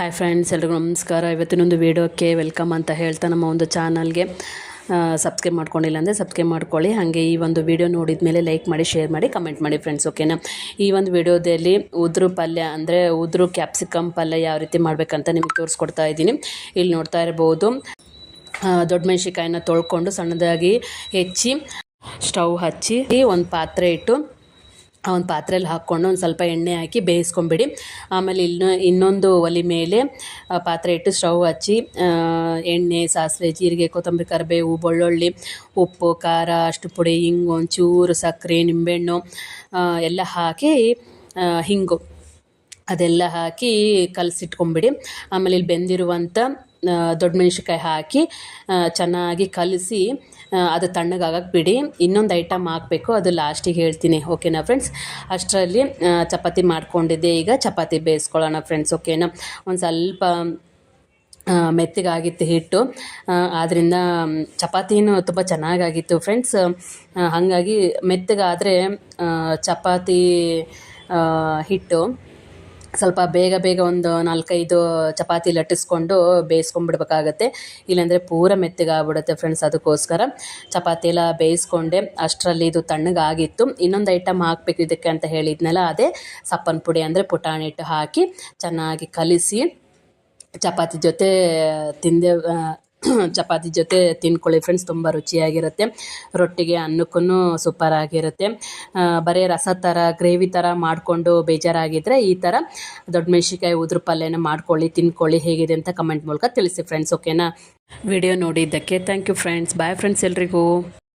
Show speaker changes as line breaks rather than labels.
Hi friends ಎಲ್ರಿಗೂ ನಮಸ್ಕಾರ. ಇವತ್ತಿನೊಂದು ವೀಡಿಯೋಕ್ಕೆ welcome ಅಂತ ಹೇಳ್ತಾ ನಮ್ಮ ಒಂದು ಚಾನಲ್ಗೆ ಸಬ್ಸ್ಕ್ರೈಬ್ ಮಾಡ್ಕೊಂಡಿಲ್ಲ ಅಂದರೆ ಸಬ್ಸ್ಕ್ರೈಬ್ ಮಾಡ್ಕೊಳ್ಳಿ. ಹಾಗೆ ಈ ಒಂದು ವಿಡಿಯೋ ನೋಡಿದ ಮೇಲೆ ಲೈಕ್ ಮಾಡಿ ಶೇರ್ ಮಾಡಿ ಕಮೆಂಟ್ ಮಾಡಿ ಫ್ರೆಂಡ್ಸ್ ಓಕೆನಾ ಈ ಒಂದು ವಿಡಿಯೋದಲ್ಲಿ ಉದ್ರು ಪಲ್ಯ ಅಂದರೆ ಉದ್ರು ಕ್ಯಾಪ್ಸಿಕಮ್ ಪಲ್ಯ ಯಾವ ರೀತಿ ಮಾಡಬೇಕಂತ ನಿಮ್ಗೆ ತೋರಿಸ್ಕೊಡ್ತಾ ಇದ್ದೀನಿ. ಇಲ್ಲಿ ನೋಡ್ತಾ ಇರ್ಬೋದು. ದೊಡ್ಡ ಮೆಣಸಿಕಾಯಿನ ತೊಳ್ಕೊಂಡು ಸಣ್ಣದಾಗಿ ಹೆಚ್ಚಿ ಸ್ಟವ್ ಹಚ್ಚಿ, ಒಂದು ಪಾತ್ರೆ ಇಟ್ಟು ಆ ಒಂದು ಪಾತ್ರೆಯಲ್ಲಿ ಹಾಕ್ಕೊಂಡು ಒಂದು ಸ್ವಲ್ಪ ಎಣ್ಣೆ ಹಾಕಿ ಬೇಯಿಸ್ಕೊಂಬಿಡಿ. ಆಮೇಲೆ ಇನ್ನು ಇನ್ನೊಂದು ಒಲೆ ಮೇಲೆ ಪಾತ್ರೆ ಇಟ್ಟು ಸ್ಟವ್ ಹಚ್ಚಿ ಎಣ್ಣೆ, ಸಾಸಿವೆ, ಜೀರಿಗೆ, ಕೊತ್ತಂಬರಿ, ಕರಿಬೇವು, ಬೆಳ್ಳುಳ್ಳಿ, ಉಪ್ಪು, ಖಾರ, ಅಷ್ಟು ಪುಡಿ ಹಿಂಗು ಒಂಚೂರು ಸಕ್ಕರೆ, ನಿಂಬೆಹಣ್ಣು ಎಲ್ಲ ಹಾಕಿ ಹಿಂಗು. ಅದೆಲ್ಲ ಹಾಕಿ ಕಲಸಿಟ್ಕೊಂಬಿಡಿ. ಆಮೇಲೆ ಇಲ್ಲಿ ಬೆಂದಿರುವಂಥ ದೊಡ್ಡ ಮೆಣಸಿನ್ಕಾಯಿ ಹಾಕಿ ಚೆನ್ನಾಗಿ ಕಲಸಿ ಅದು ತಣ್ಣಗಾಗಕ್ಕೆ ಬಿಡಿ ಇನ್ನೊಂದು ಐಟಮ್ ಹಾಕಬೇಕು, ಅದು ಲಾಸ್ಟಿಗೆ ಹೇಳ್ತೀನಿ, ಓಕೆನಾ ಫ್ರೆಂಡ್ಸ್? ಅಷ್ಟರಲ್ಲಿ ಚಪಾತಿ ಮಾಡ್ಕೊಂಡಿದ್ದೆ. ಈಗ ಚಪಾತಿ ಬೇಯಿಸ್ಕೊಳ್ಳೋಣ ಫ್ರೆಂಡ್ಸ್, ಓಕೆನಾ? ಒಂದು ಸ್ವಲ್ಪ ಮೆತ್ತಗಾಗಿತ್ತು ಹಿಟ್ಟು ಆದ್ದರಿಂದ ಚಪಾತಿನೂ ತುಂಬ ಚೆನ್ನಾಗಾಗಿತ್ತು ಫ್ರೆಂಡ್ಸ್. ಹಾಗಾಗಿ ಮೆತ್ತಗಾದರೆ ಚಪಾತಿ ಹಿಟ್ಟು ಸ್ವಲ್ಪ ಬೇಗ ಬೇಗ ಒಂದು ನಾಲ್ಕೈದು ಚಪಾತಿ ಲಟ್ಟಿಸ್ಕೊಂಡು ಬೇಯಿಸ್ಕೊಂಡ್ಬಿಡ್ಬೇಕಾಗತ್ತೆ ಇಲ್ಲಾಂದರೆ ಪೂರ ಮೆತ್ತಗಾಗ್ಬಿಡುತ್ತೆ ಫ್ರೆಂಡ್ಸ್ ಅದಕ್ಕೋಸ್ಕರ. ಚಪಾತಿ ಎಲ್ಲ ಬೇಯಿಸ್ಕೊಂಡೆ, ಅಷ್ಟರಲ್ಲಿ ಇದು ತಣ್ಣಗಾಗಿತ್ತು. ಇನ್ನೊಂದು ಐಟಮ್ ಹಾಕಬೇಕು ಇದಕ್ಕೆ ಅಂತ ಹೇಳಿದ್ನಲ್ಲ, ಅದೇ ಸಪ್ಪನ ಪುಡಿ ಅಂದರೆ ಪುಟಾಣಿ ಹಿಟ್ಟು ಹಾಕಿ ಚೆನ್ನಾಗಿ ಕಲಿಸಿ, ಚಪಾತಿ ಜೊತೆ ತಿಂದೆ ಚಪಾತಿ ಜೊತೆ ತಿನ್ಕೊಳ್ಳಿ ಫ್ರೆಂಡ್ಸ್ ತುಂಬ ರುಚಿಯಾಗಿರುತ್ತೆ. ರೊಟ್ಟಿಗೆ ಅನ್ನಕ್ಕೂ ಸೂಪರ್ ಆಗಿರುತ್ತೆ. ಬರೀ ರಸ ಥರ ಗ್ರೇವಿ ಥರ ಮಾಡಿಕೊಂಡು ಬೇಜಾರಾಗಿದ್ದರೆ ಈ ಥರ ದೊಡ್ಡ ಮೆಣಸಿನ್ಕಾಯಿ ಉದ್ರು ಪಲ್ಯನ ಮಾಡ್ಕೊಳ್ಳಿ, ತಿನ್ಕೊಳ್ಳಿ ಹೇಗಿದೆ ಅಂತ ಕಮೆಂಟ್ ಮೂಲಕ ತಿಳಿಸಿ ಫ್ರೆಂಡ್ಸ್ ಓಕೆನಾ ವಿಡಿಯೋ ನೋಡಿದ್ದಕ್ಕೆ thank you friends bye friends ಎಲ್ರಿಗೂ.